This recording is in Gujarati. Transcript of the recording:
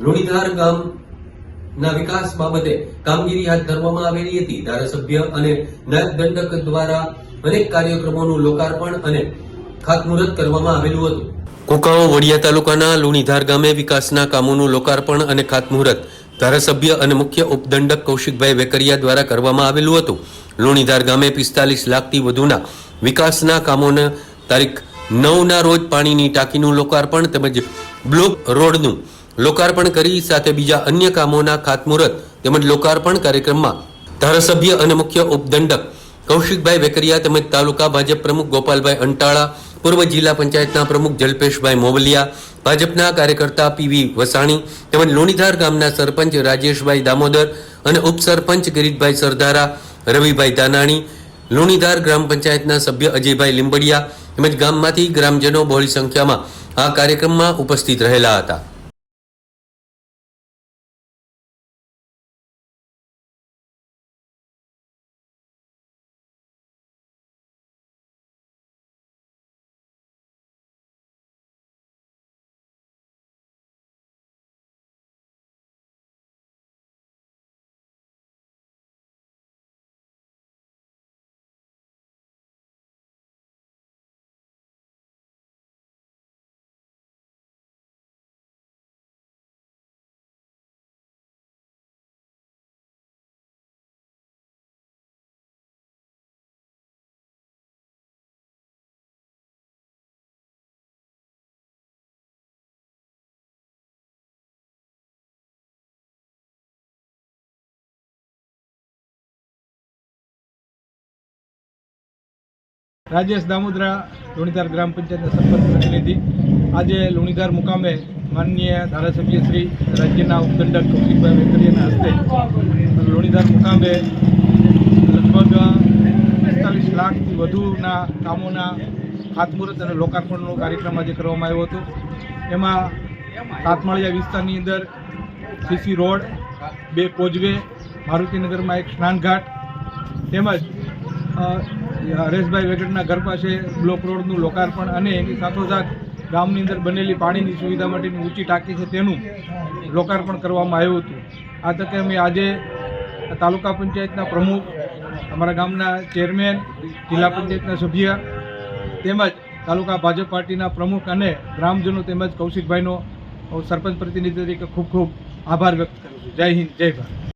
લુણીધાર ગામના વિકાસ બાબતે કામગીરી હાથ ધરવામાં આવેલી હતી. ધારાસભ્ય અને નાયબ દંડક દ્વારા અનેક કાર્યક્રમોનું લોકાર્પણ અને ખાતમુહૂર્ત કરવામાં આવેલું હતું. કુકાઓ વડિયા તાલુકાના લુણીધાર ગામે વિકાસના કામોનું લોકાર્પણ અને ખાતમુહૂર્ત ધારાસભ્ય અને મુખ્ય ઉપદંડક કૌશિકભાઈ વેકરિયા દ્વારા કરવામાં આવેલું હતું. લુણીધાર ગામે પિસ્તાલીસ લાખથી વધુના વિકાસના કામોના તારીખ નવના રોજ પાણીની ટાંકીનું લોકાર્પણ તેમજ બ્લોક રોડનું લોકાર્પણ કરી સાથે બીજા અન્ય કામોના ખાતમુહૂર્ત તેમજ લોકાર્પણ કાર્યક્રમમાં ધારાસભ્ય અને મુખ્ય ઉપદંડક કૌશિકભાઈ વેકરિયા તેમજ તાલુકા ભાજપ પ્રમુખ ગોપાલભાઈ અંટાળા, પૂર્વ જિલ્લા પંચાયતના પ્રમુખ જલ્પેશભાઈ મોવલિયા, ભાજપના કાર્યકર્તા પીવી વસાણી તેમજ લોણીધાર ગામના સરપંચ રાજેશભાઈ દામોદર અને ઉપસરપંચ ગિરીશભાઈ સરદારા, રવિભાઈ દાનાણી, લુણીધાર ગ્રામ પંચાયતના સભ્ય અજયભાઈ લીંબડિયા તેમજ ગામમાંથી ગ્રામજનો બહોળી સંખ્યામાં આ કાર્યક્રમમાં ઉપસ્થિત રહેલા હતા. રાજેશ દામોદરા, લુણીધાર ગ્રામ પંચાયતના સરપંચ પ્રતિનિધિ. આજે લુણીધાર મુકામે માનનીય ધારાસભ્ય શ્રી રાજ્યના ઉપદંડક કૌશિકભાઈ વેકરિયાના હસ્તે લુણીધાર મુકામે લગભગ પિસ્તાલીસ લાખથી વધુના કામોના ખાતમુહૂર્ત અને લોકાર્પણનો કાર્યક્રમ આજે કરવામાં આવ્યો હતો. એમાં કાતમાળિયા વિસ્તારની અંદર સીસી રોડ, બે કોજવે મારુતિનગરમાં એક સ્નાનઘાટ, તેમજ હરેશભાઈ વેકટના ઘર પાસે બ્લોક રોડનું લોકાર્પણ અને એની સાથોસાથ ગામની અંદર બનેલી પાણીની સુવિધા માટેની ઊંચી ટાંકી છે તેનું લોકાર્પણ કરવામાં આવ્યું હતું. આ તકે અમે આજે તાલુકા પંચાયતના પ્રમુખ, અમારા ગામના ચેરમેન, જિલ્લા પંચાયતના સભ્ય તેમજ તાલુકા ભાજપ પાર્ટીના પ્રમુખ અને ગ્રામજનો તેમજ કૌશિકભાઈનો સરપંચ પ્રતિનિધિ તરીકે ખૂબ ખૂબ આભાર વ્યક્ત કરું છું. જય હિન્દ, જય ભારત.